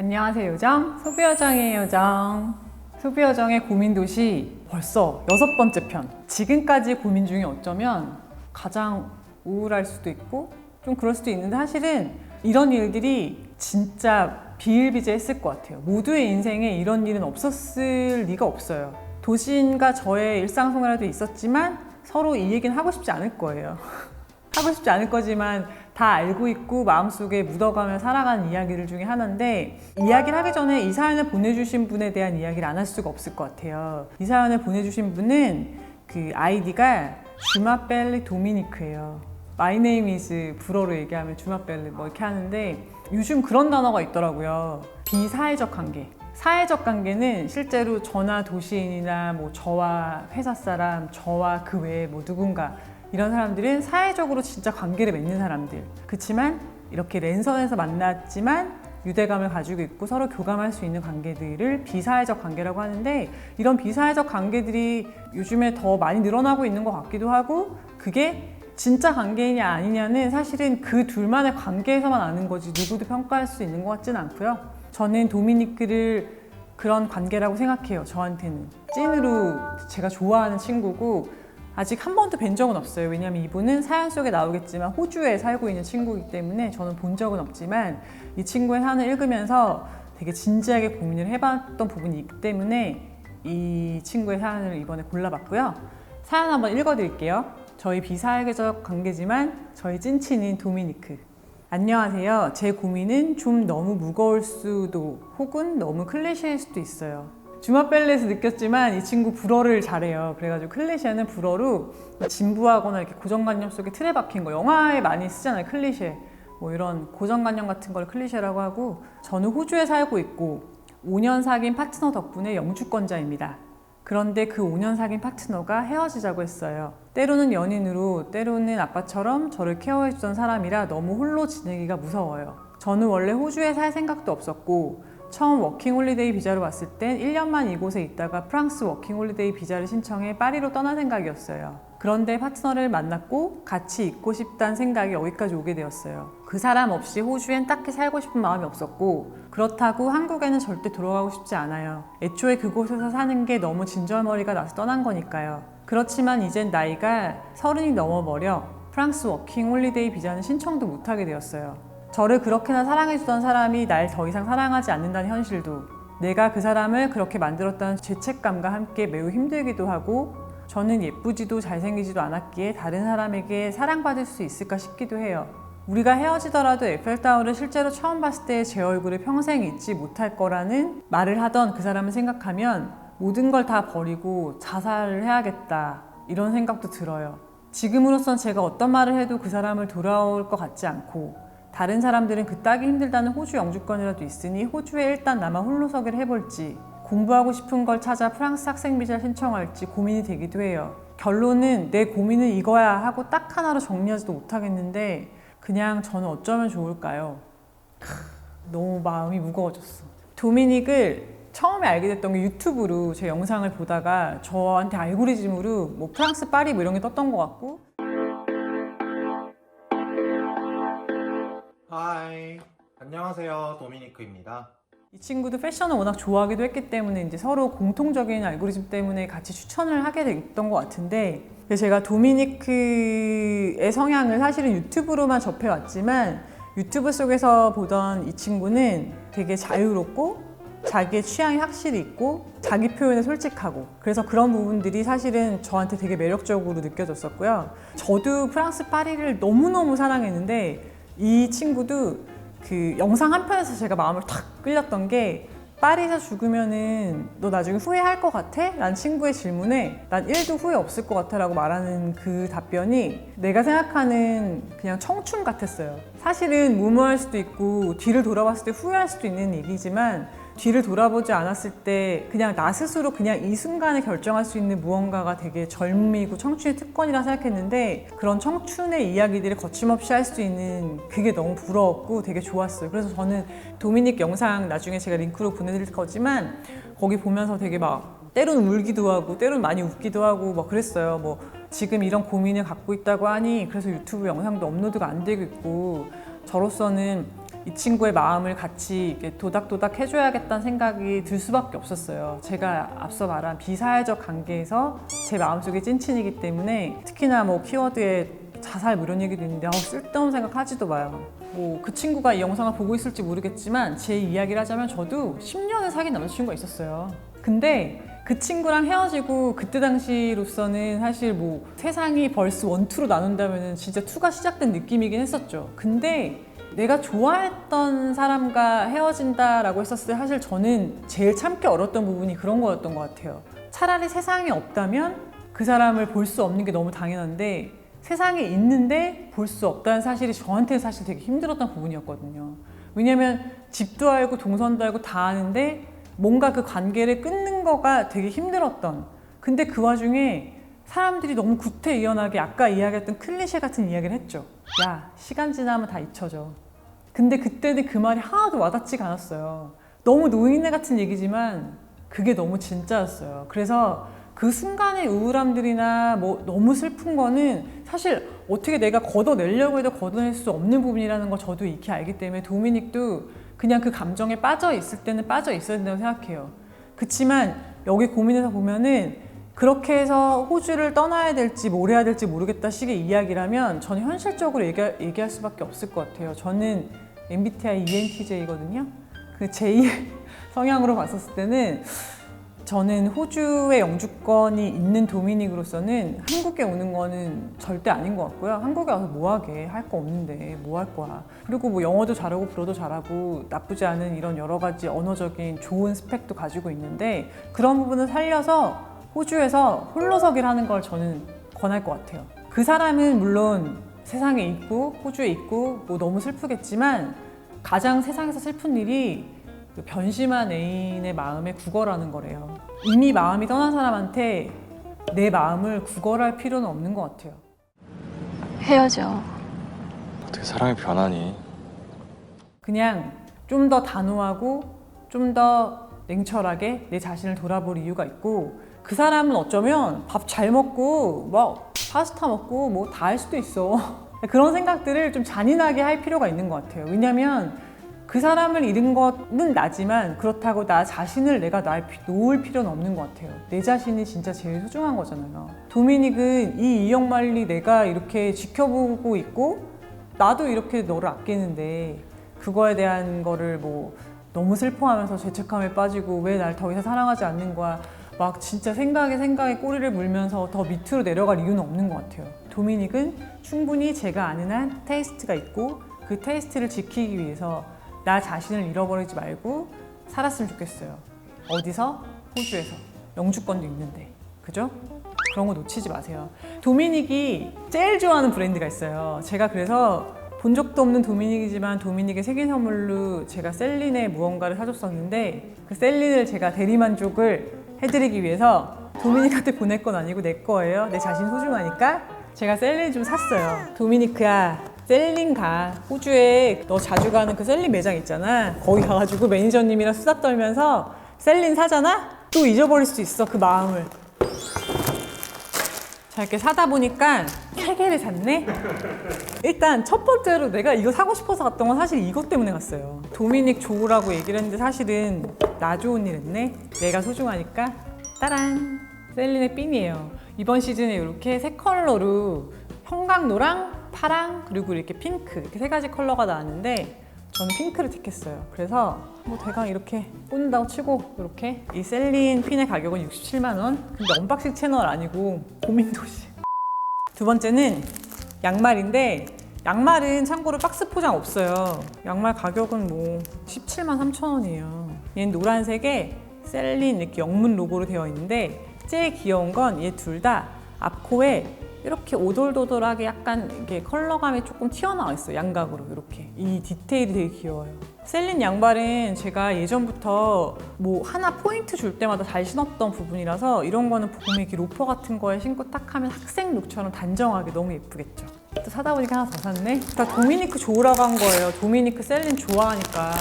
안녕하세요 요정. 소비요정이에요 요정. 소비요정의 고민도시 벌써 여섯 번째 편. 지금까지 고민 중에 어쩌면 가장 우울할 수도 있고 좀 그럴 수도 있는데 사실은 이런 일들이 진짜 비일비재했을 것 같아요. 모두의 인생에 이런 일은 없었을 리가 없어요. 도시인과 저의 일상생활에도 있었지만 서로 이 얘기는 하고 싶지 않을 거예요. 하고 싶지 않을 거지만 다 알고 있고 마음속에 묻어가며 살아가는 이야기들 중에 하나인데 이야기를 하기 전에 이 사연을 보내주신 분에 대한 이야기를 안 할 수가 없을 것 같아요. 이 사연을 보내주신 분은 그 아이디가 주마벨리 도미니크예요. Name is 불어로 얘기하면 주마벨리 뭐 이렇게 하는데 요즘 그런 단어가 있더라고요. 비사회적 관계. 사회적 관계는 실제로 저나 도시인이나 뭐 저와 회사 사람, 저와 그 외에 뭐 누군가 이런 사람들은 사회적으로 진짜 관계를 맺는 사람들. 그렇지만 이렇게 랜선에서 만났지만 유대감을 가지고 있고 서로 교감할 수 있는 관계들을 비사회적 관계라고 하는데 이런 비사회적 관계들이 요즘에 더 많이 늘어나고 있는 것 같기도 하고 그게 진짜 관계이냐 아니냐는 사실은 그 둘만의 관계에서만 아는 거지 누구도 평가할 수 있는 것 같지는 않고요. 저는 도미니크를 그런 관계라고 생각해요. 저한테는 찐으로 제가 좋아하는 친구고 아직 한 번도 뵌 적은 없어요. 왜냐하면 이분은 사연 속에 나오겠지만 호주에 살고 있는 친구이기 때문에 저는 본 적은 없지만 이 친구의 사연을 읽으면서 되게 진지하게 고민을 해봤던 부분이 있기 때문에 이 친구의 사연을 이번에 골라봤고요. 사연 한번 읽어드릴게요. 저희 비사회적 관계지만 저희 찐친인 도미니크. 안녕하세요. 제 고민은 좀 너무 무거울 수도 혹은 너무 클리셰일 수도 있어요. 주마벨레에서 느꼈지만 이 친구 불어를 잘해요. 그래가지고 클리셰는 불어로 진부하거나 이렇게 고정관념 속에 틀에 박힌 거 영화에 많이 쓰잖아요. 클리셰. 뭐 이런 고정관념 같은 걸 클리셰라고 하고 저는 호주에 살고 있고 5년 사귄 파트너 덕분에 영주권자입니다. 그런데 그 5년 사귄 파트너가 헤어지자고 했어요. 때로는 연인으로, 때로는 아빠처럼 저를 케어해주던 사람이라 너무 홀로 지내기가 무서워요. 저는 원래 호주에 살 생각도 없었고, 처음 워킹홀리데이 비자로 왔을 땐 1년만 이곳에 있다가 프랑스 워킹홀리데이 비자를 신청해 파리로 떠날 생각이었어요. 그런데 파트너를 만났고 같이 있고 싶다는 생각이 여기까지 오게 되었어요. 그 사람 없이 호주엔 딱히 살고 싶은 마음이 없었고 그렇다고 한국에는 절대 돌아가고 싶지 않아요. 애초에 그곳에서 사는 게 너무 진절머리가 나서 떠난 거니까요. 그렇지만 이젠 나이가 서른이 넘어버려 프랑스 워킹 홀리데이 비자는 신청도 못하게 되었어요. 저를 그렇게나 사랑해주던 사람이 날 더 이상 사랑하지 않는다는 현실도 내가 그 사람을 그렇게 만들었다는 죄책감과 함께 매우 힘들기도 하고 저는 예쁘지도 잘생기지도 않았기에 다른 사람에게 사랑받을 수 있을까 싶기도 해요. 우리가 헤어지더라도 에펠타워를 실제로 처음 봤을 때 제 얼굴을 평생 잊지 못할 거라는 말을 하던 그 사람을 생각하면 모든 걸 다 버리고 자살을 해야겠다 이런 생각도 들어요. 지금으로선 제가 어떤 말을 해도 그 사람을 돌아올 것 같지 않고 다른 사람들은 그 따기 힘들다는 호주 영주권이라도 있으니 호주에 일단 남아 홀로서기를 해볼지 공부하고 싶은 걸 찾아 프랑스 학생 비자를 신청할지 고민이 되기도 해요. 결론은 내 고민은 이거야 하고 딱 하나로 정리하지도 못하겠는데 그냥 저는 어쩌면 좋을까요? 크, 너무 마음이 무거워졌어. 도미닉을 처음에 알게 됐던 게 유튜브로 제 영상을 보다가 저한테 알고리즘으로 뭐 프랑스 파리 뭐 이런 게 떴던 것 같고 안녕하세요 도미니크입니다 이 친구도 패션을 워낙 좋아하기도 했기 때문에 이제 서로 공통적인 알고리즘 때문에 같이 추천을 하게 됐던 것 같은데 제가 도미니크의 성향을 사실은 유튜브로만 접해왔지만 유튜브 속에서 보던 이 친구는 되게 자유롭고 자기의 취향이 확실히 있고 자기 표현에 솔직하고 그래서 그런 부분들이 사실은 저한테 되게 매력적으로 느껴졌었고요. 저도 프랑스 파리를 너무너무 사랑했는데 이 친구도 그 영상 한 편에서 제가 마음을 탁 끌렸던 게 파리에서 죽으면은 너 나중에 후회할 것 같아? 라는 친구의 질문에 난 1도 후회 없을 것 같아 라고 말하는 그 답변이 내가 생각하는 그냥 청춘 같았어요. 사실은 무모할 수도 있고 뒤를 돌아봤을 때 후회할 수도 있는 얘기지만 뒤를 돌아보지 않았을 때 그냥 나 스스로 그냥 이 순간에 결정할 수 있는 무언가가 되게 젊음이고 청춘의 특권이라 생각했는데 그런 청춘의 이야기들을 거침없이 할 수 있는 그게 너무 부러웠고 되게 좋았어요. 그래서 저는 도미닉 영상 나중에 제가 링크로 보내드릴 거지만 거기 보면서 되게 막 때로는 울기도 하고 때로는 많이 웃기도 하고 막 그랬어요. 뭐 지금 이런 고민을 갖고 있다고 하니 그래서 유튜브 영상도 업로드가 안 되고 있고 저로서는 이 친구의 마음을 같이 도닥도닥 해줘야겠다는 생각이 들 수밖에 없었어요. 제가 앞서 말한 비사회적 관계에서 제 마음속에 찐친이기 때문에 특히나 뭐 키워드에 자살 뭐 이런 얘기도 있는데 아우 쓸데없는 생각 하지도 마요. 뭐 그 친구가 이 영상을 보고 있을지 모르겠지만 제 이야기를 하자면 저도 10년을 사귄 남자친구가 있었어요. 근데 그 친구랑 헤어지고 그때 당시로서는 사실 뭐 세상이 벌써 원투로 나눈다면 진짜 투가 시작된 느낌이긴 했었죠. 근데 내가 좋아했던 사람과 헤어진다라고 했었을 때 사실 저는 제일 참기 어려웠던 부분이 그런 거였던 것 같아요. 차라리 세상에 없다면 그 사람을 볼 수 없는 게 너무 당연한데 세상에 있는데 볼 수 없다는 사실이 저한테는 사실 되게 힘들었던 부분이었거든요. 왜냐면 집도 알고 동선도 알고 다 아는데 뭔가 그 관계를 끊는 거가 되게 힘들었던. 근데 그 와중에 사람들이 너무 구태의연하게 아까 이야기했던 클리셰 같은 이야기를 했죠. 야, 시간 지나면 다 잊혀져. 근데 그때는 그 말이 하나도 와닿지가 않았어요. 너무 노인네 같은 얘기지만 그게 너무 진짜였어요. 그래서 그 순간의 우울함들이나 뭐 너무 슬픈 거는 사실 어떻게 내가 걷어내려고 해도 걷어낼 수 없는 부분이라는 걸 저도 익히 알기 때문에 도미닉도 그냥 그 감정에 빠져 있을 때는 빠져 있어야 된다고 생각해요. 그치만 여기 고민해서 보면은 그렇게 해서 호주를 떠나야 될지 뭘 해야 될지 모르겠다 식의 이야기라면 저는 현실적으로 얘기할, 얘기할 수밖에 없을 것 같아요. 저는 MBTI ENTJ거든요. 그 J 성향으로 봤었을 때는 저는 호주의 영주권이 있는 도미닉으로서는 한국에 오는 거는 절대 아닌 것 같고요. 한국에 와서 뭐 하게 할 거 없는데 뭐 할 거야. 그리고 뭐 영어도 잘하고 불어도 잘하고 나쁘지 않은 이런 여러 가지 언어적인 좋은 스펙도 가지고 있는데 그런 부분을 살려서 호주에서 홀로서기를 하는 걸 저는 권할 것 같아요. 그 사람은 물론 세상에 있고 호주에 있고 뭐 너무 슬프겠지만 가장 세상에서 슬픈 일이 그 변심한 애인의 마음에 구걸하는 거래요. 이미 마음이 떠난 사람한테 내 마음을 구걸할 필요는 없는 것 같아요. 헤어져. 어떻게 사랑이 변하니? 그냥 좀 더 단호하고 좀 더 냉철하게 내 자신을 돌아볼 이유가 있고 그 사람은 어쩌면 밥 잘 먹고 막 파스타 먹고 뭐 다 할 수도 있어. 그런 생각들을 좀 잔인하게 할 필요가 있는 것 같아요. 왜냐면 그 사람을 잃은 거는 나지만 그렇다고 나 자신을 내가 놔- 놓을 필요는 없는 것 같아요. 내 자신이 진짜 제일 소중한 거잖아요. 도미닉은 이 이영말리 내가 이렇게 지켜보고 있고 나도 이렇게 너를 아끼는데 그거에 대한 거를 뭐 너무 슬퍼하면서 죄책감에 빠지고 왜 날 더 이상 사랑하지 않는 거야 막 진짜 생각에 생각에 꼬리를 물면서 더 밑으로 내려갈 이유는 없는 것 같아요. 도미닉은 충분히 제가 아는 한 테이스트가 있고 그 테이스트를 지키기 위해서 나 자신을 잃어버리지 말고 살았으면 좋겠어요. 어디서? 호주에서. 영주권도 있는데. 그죠? 그런 거 놓치지 마세요. 도미닉이 제일 좋아하는 브랜드가 있어요. 제가 그래서 본 적도 없는 도미닉이지만 도미닉의 생일 선물로 제가 셀린의 무언가를 사줬었는데 그 셀린을 제가 대리만족을 해드리기 위해서 도미닉한테 보낼 건 아니고 내 거예요. 내 자신 소중하니까. 제가 셀린 좀 샀어요. 도미니크야 셀린 가. 호주에 너 자주 가는 그 셀린 매장 있잖아. 거기 가가지고 매니저님이랑 수다 떨면서 셀린 사잖아? 또 잊어버릴 수 있어 그 마음을 자 이렇게 사다 보니까 세 개를 샀네? 일단 첫 번째로 내가 이거 사고 싶어서 갔던 건 사실 이것 때문에 갔어요. 도미닉 좋으라고 얘기를 했는데 사실은 나 좋은 일 했네? 내가 소중하니까? 따란! 셀린의 핀이에요. 이번 시즌에 이렇게 세 컬러로 형광노랑 파랑 그리고 이렇게 핑크 이렇게 세 가지 컬러가 나왔는데 저는 핑크를 택했어요. 그래서 뭐 대강 이렇게 꽂는다고 치고 이렇게 이 셀린 핀의 가격은 67만 원. 근데 언박싱 채널 아니고 고민도시. 두 번째는 양말인데 양말은 참고로 박스 포장 없어요. 양말 가격은 뭐 17만 3천 원이에요. 얘는 노란색에 셀린 이렇게 영문 로고로 되어 있는데 제일 귀여운 건 얘 둘 다 앞코에 이렇게 오돌도돌하게 약간 이게 컬러감이 조금 튀어나와 있어요. 양각으로 이렇게 이 디테일이 되게 귀여워요. 셀린 양말은 제가 예전부터 뭐 하나 포인트 줄 때마다 잘 신었던 부분이라서 이런 거는 보면 이렇게 로퍼 같은 거에 신고 딱 하면 학생 룩처럼 단정하게 너무 예쁘겠죠. 또 사다 보니까 하나 더 샀네. 다 도미니크 좋으라고 한 거예요. 도미니크 셀린 좋아하니까.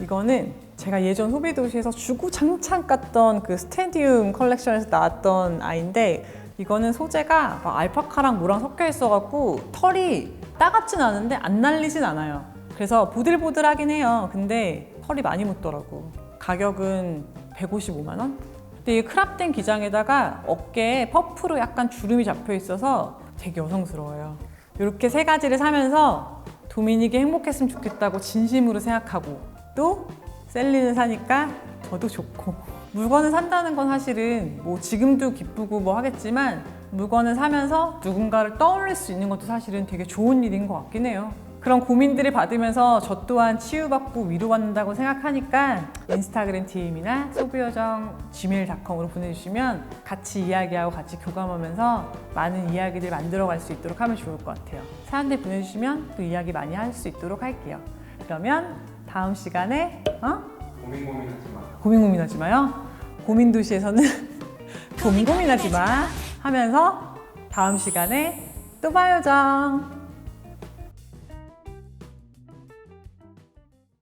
이거는 제가 예전 소비도시에서 주구장창 깠던 그 스테디움 컬렉션에서 나왔던 아이인데 이거는 소재가 막 알파카랑 뭐랑 섞여 있어갖고 털이 따갑진 않은데 안 날리진 않아요. 그래서 보들보들하긴 해요. 근데 털이 많이 묻더라고. 가격은 155만 원? 근데 이 크랍된 기장에다가 어깨에 퍼프로 약간 주름이 잡혀 있어서 되게 여성스러워요. 이렇게 세 가지를 사면서 도미닉이 행복했으면 좋겠다고 진심으로 생각하고 또 셀린을 사니까 저도 좋고 물건을 산다는 건 사실은 뭐 지금도 기쁘고 뭐 하겠지만 물건을 사면서 누군가를 떠올릴 수 있는 것도 사실은 되게 좋은 일인 것 같긴 해요. 그런 고민들을 받으면서 저 또한 치유받고 위로받는다고 생각하니까 인스타그램 DM이나 소비요정 gmail.com으로 보내주시면 같이 이야기하고 같이 교감하면서 많은 이야기들 만들어갈 수 있도록 하면 좋을 것 같아요. 사연들 보내주시면 또 이야기 많이 할 수 있도록 할게요. 그러면 다음 시간에 어? 고민 고민하지 마. 고민 고민하지 마요. 고민 도시에서는 고민 고민하지 마 하면서 다음 시간에 또 봐요, 정.